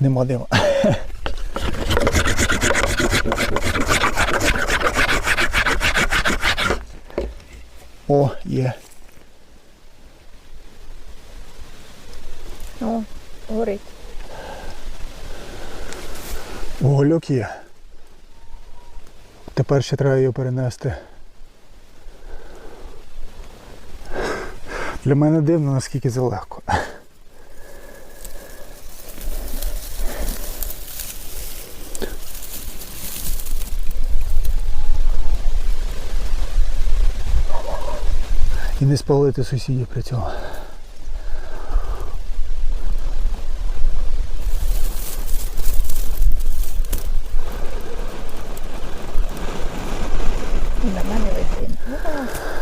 Нема дима. О, є. О, горить. Вугольок є. Тепер ще треба його перенести. Для мене дивно, наскільки це легко. і не спалити сусідів при цьому. На мене вийде.